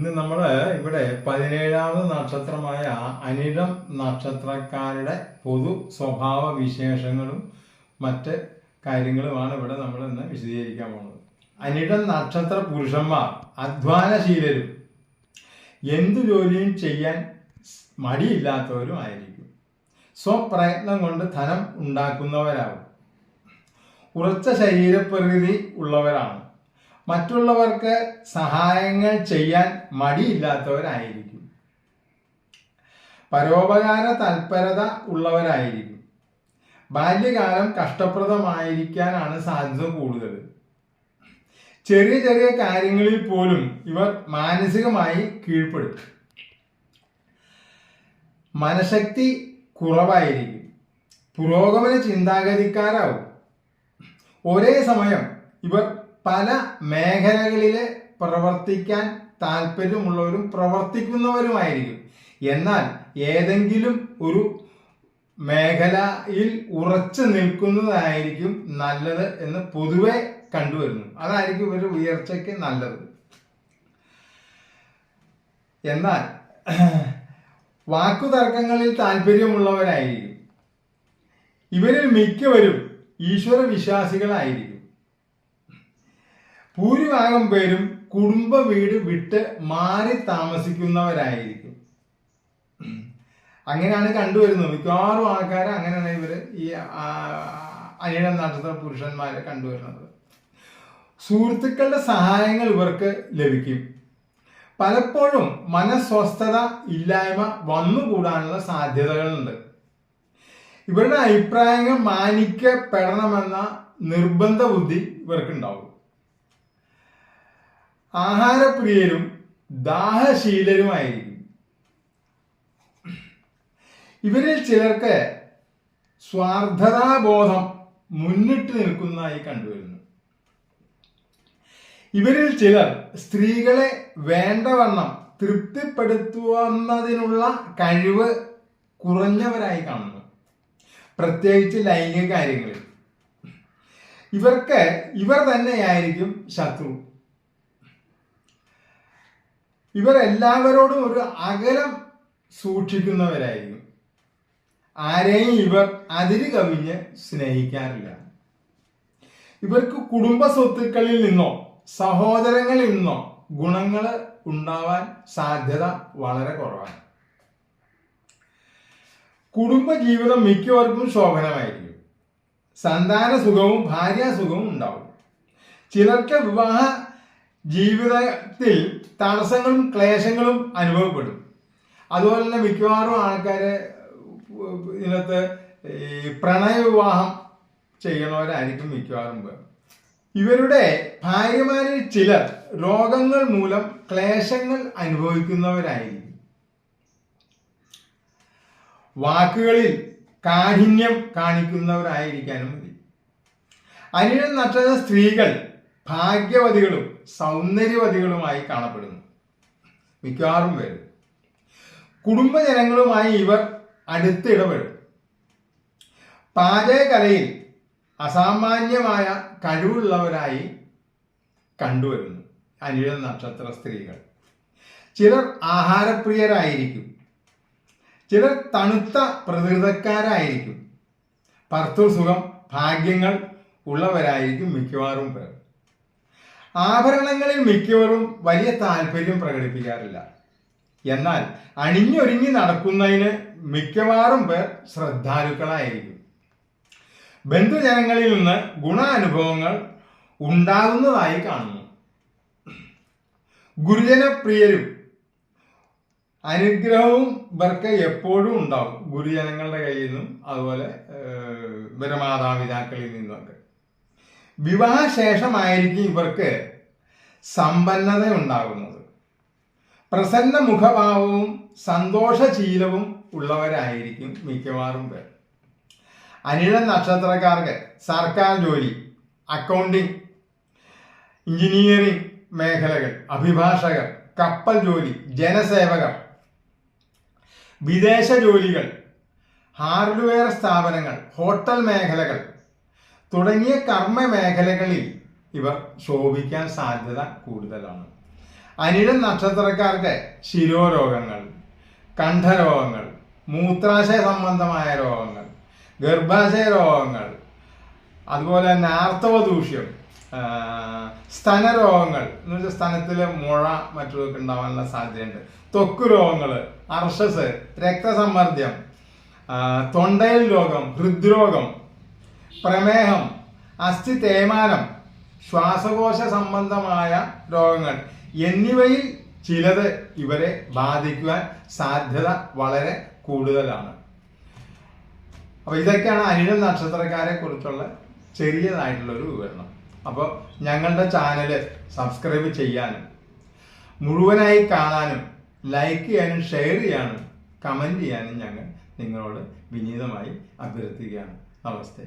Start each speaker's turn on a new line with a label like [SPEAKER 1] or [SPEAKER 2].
[SPEAKER 1] ഇന്ന് നമ്മൾ ഇവിടെ പതിനേഴാമത് നക്ഷത്രമായ അനിഴം നക്ഷത്രക്കാരുടെ പൊതു സ്വഭാവ വിശേഷങ്ങളും മറ്റ് കാര്യങ്ങളുമാണ് ഇവിടെ നമ്മൾ ഇന്ന് വിശദീകരിക്കാൻ പോകുന്നത്. അനിഴം നക്ഷത്ര പുരുഷന്മാർ അധ്വാനശീലരും എന്തു ജോലിയും ചെയ്യാൻ മടിയില്ലാത്തവരും ആയിരിക്കും. സ്വപ്രയത്നം കൊണ്ട് ധനം ഉണ്ടാക്കുന്നവരാകും ഉറച്ച ശരീരപ്രകൃതി ഉള്ളവരാണ്. മറ്റുള്ളവർക്ക് സഹായങ്ങൾ ചെയ്യാൻ മടിയില്ലാത്തവരായിരിക്കും. പരോപകാര തൽപരത ഉള്ളവരായിരിക്കും. ബാല്യകാലം കഷ്ടപ്രദമായിരിക്കാനാണ് സാധ്യത കൂടുതൽ. ചെറിയ ചെറിയ കാര്യങ്ങളിൽ പോലും ഇവർ മാനസികമായി കീഴ്പ്പെടും മനഃശക്തി കുറവായിരിക്കും. പുരോഗമന ചിന്താഗതിക്കാരാവും. ഒരേ സമയം ഇവർ പല മേഖലകളിൽ പ്രവർത്തിക്കാൻ താല്പര്യമുള്ളവരും പ്രവർത്തിക്കുന്നവരുമായിരിക്കും. എന്നാൽ ഏതെങ്കിലും ഒരു മേഖലയിൽ ഉറച്ചു നിൽക്കുന്നതായിരിക്കും നല്ലത് എന്ന് പൊതുവെ കണ്ടുവരുന്നു. അതായിരിക്കും ഇവരുടെ ഉയർച്ചയ്ക്ക് നല്ലത്. എന്നാൽ വാക്കുതർക്കങ്ങളിൽ താല്പര്യമുള്ളവരായിരിക്കും. ഇവരിൽ മിക്കവരും ഈശ്വര വിശ്വാസികളായിരിക്കും ഭൂരിഭാഗം പേരും കുടുംബ വീട് വിട്ട് മാറി താമസിക്കുന്നവരായിരിക്കും. അങ്ങനെയാണ് കണ്ടുവരുന്നത്. മിക്കവാറും ആൾക്കാർ അങ്ങനെയാണ് ഇവർ ഈ അനിഴ നക്ഷത്ര പുരുഷന്മാരെ കണ്ടുവരുന്നത്. സുഹൃത്തുക്കളുടെ സഹായങ്ങൾ ഇവർക്ക് ലഭിക്കും. പലപ്പോഴും മനസ്വസ്ഥത ഇല്ലായ്മ വന്നുകൂടാനുള്ള സാധ്യതകളുണ്ട്. ഇവരുടെ അഭിപ്രായങ്ങൾ മാനിക്കപ്പെടണമെന്ന നിർബന്ധ ബുദ്ധി ഇവർക്കുണ്ടാവും. ആഹാരപ്രിയരും ദാഹശീലരുമായിരിക്കും. ഇവരിൽ ചിലർക്ക് സ്വാർത്ഥതാബോധം മുന്നിട്ട് നിൽക്കുന്നതായി കണ്ടുവരുന്നു. ഇവരിൽ ചിലർ സ്ത്രീകളെ വേണ്ടവണ്ണം തൃപ്തിപ്പെടുത്തുന്നതിനുള്ള കഴിവ് കുറഞ്ഞവരായി കാണുന്നു. പ്രത്യേകിച്ച് ലൈംഗിക കാര്യങ്ങളിൽ. ഇവർക്ക് ഇവർ തന്നെയായിരിക്കും ശത്രു. ഇവർ എല്ലാവരോടും ഒരു അകലം സൂക്ഷിക്കുന്നവരായിരുന്നു. ആരെയും ഇവർ അതിര് കവിഞ്ഞ് സ്നേഹിക്കാറില്ല. ഇവർക്ക് കുടുംബ സ്വത്തുക്കളിൽ നിന്നോ സഹോദരങ്ങളിൽ നിന്നോ ഗുണങ്ങൾ ഉണ്ടാവാൻ സാധ്യത വളരെ കുറവാണ്. കുടുംബ ജീവിതം മിക്കവർക്കും ശോഭനമായിരിക്കും. സന്താന സുഖവും ഭാര്യാസുഖവും ഉണ്ടാവും. ചിലർക്ക് വിവാഹ ജീവിതത്തിൽ തടസ്സങ്ങളും ക്ലേശങ്ങളും അനുഭവപ്പെടും. അതുപോലെ തന്നെ മിക്കവാറും ആൾക്കാര് ഇതിനകത്ത് ഈ പ്രണയവിവാഹം ചെയ്യണവരായിരിക്കും മിക്കവാറും ഇവരുടെ ഭാര്യമാരിൽ ചിലർ രോഗങ്ങൾ മൂലം ക്ലേശങ്ങൾ അനുഭവിക്കുന്നവരായിരിക്കും. വാക്കുകളിൽ കാഠിന്യം കാണിക്കുന്നവരായിരിക്കാനും മതി നക്ഷത്ര സ്ത്രീകൾ ഭാഗ്യവതികളും സൗന്ദര്യവതികളുമായി കാണപ്പെടുന്നു. മിക്കവാറും പേര്. കുടുംബജനങ്ങളുമായി ഇവർ അടുത്തിടപെടും. പാചകകലയിൽ അസാമാന്യമായ കഴിവുള്ളവരായി കണ്ടുവരുന്നു. അനിഴ നക്ഷത്ര സ്ത്രീകൾ. ചിലർ ആഹാരപ്രിയരായിരിക്കും. ചിലർ തണുത്ത പ്രകൃതക്കാരായിരിക്കും. ഭർത്തൃസുഖം ഭാഗ്യങ്ങൾ ഉള്ളവരായിരിക്കും മിക്കവാറും പേർ. ആഭരണങ്ങളിൽ മിക്കവരും വലിയ താല്പര്യം പ്രകടിപ്പിക്കാറില്ല. എന്നാൽ അണിഞ്ഞൊരുങ്ങി നടക്കുന്നതിന് മിക്കവാറും പേർ ശ്രദ്ധാലുക്കളായിരിക്കും. ബന്ധുജനങ്ങളിൽ നിന്ന് ഗുണാനുഭവങ്ങൾ ഉണ്ടാകുന്നതായി കാണുന്നു. ഗുരുജനപ്രിയരും അനുഗ്രഹവും ഇവർക്ക് എപ്പോഴും ഉണ്ടാവും. ഗുരുജനങ്ങളുടെ കയ്യിൽ നിന്നും അതുപോലെ ഇവരെ മാതാപിതാക്കളിൽ നിന്നുമൊക്കെ. വിവാഹശേഷമായിരിക്കും ഇവർക്ക് സമ്പന്നത ഉണ്ടാകുന്നത് പ്രസന്ന മുഖഭാവവും സന്തോഷശീലവും ഉള്ളവരായിരിക്കും മിക്കവാറും പേർ. അനിഴ നക്ഷത്രക്കാർക്ക് സർക്കാർ ജോലി അക്കൗണ്ടിംഗ് എഞ്ചിനീയറിംഗ് മേഖലകൾ അഭിഭാഷകർ കപ്പൽ ജോലി ജനസേവകർ വിദേശ ജോലികൾ ഹാർഡ്വെയർ സ്ഥാപനങ്ങൾ ഹോട്ടൽ മേഖലകൾ തുടങ്ങിയ കർമ്മ മേഖലകളിൽ ഇവർ ശോഭിക്കാൻ സാധ്യത കൂടുതലാണ്. അനിഴ നക്ഷത്രക്കാർക്ക് ശിരോരോഗങ്ങൾ കണ്ഠരോഗങ്ങൾ മൂത്രാശയ സംബന്ധമായ രോഗങ്ങൾ ഗർഭാശയ രോഗങ്ങൾ അതുപോലെ തന്നെ ആർത്തവ ദൂഷ്യം സ്തനരോഗങ്ങൾ എന്ന് വെച്ചാൽ മുഴ മറ്റൊക്കെ ഉണ്ടാവാനുള്ള സാധ്യതയുണ്ട്. ത്വക്ക് രോഗങ്ങൾ അർഷസ് രക്തസമ്മർദ്ദം തൊണ്ടയിൽ രോഗം ഹൃദ്രോഗം പ്രമേഹം അസ്ഥി തേയ്മാനം ശ്വാസകോശ സംബന്ധമായ രോഗങ്ങൾ എന്നിവയിൽ ചിലത് ഇവരെ ബാധിക്കുവാൻ സാധ്യത വളരെ കൂടുതലാണ്. അപ്പൊ ഇതൊക്കെയാണ് അനിഴ നക്ഷത്രക്കാരെ കുറിച്ചുള്ള ചെറിയതായിട്ടുള്ള ഒരു വിവരണം. അപ്പോൾ ഞങ്ങളുടെ ചാനൽ സബ്സ്ക്രൈബ് ചെയ്യാനും മുഴുവനായി കാണാനും ലൈക്ക് ചെയ്യാനും ഷെയർ ചെയ്യാനും കമന്റ് ചെയ്യാനും ഞങ്ങൾ നിങ്ങളോട് വിനീതമായി അഭ്യർത്ഥിക്കുകയാണ്. നമസ്തേ.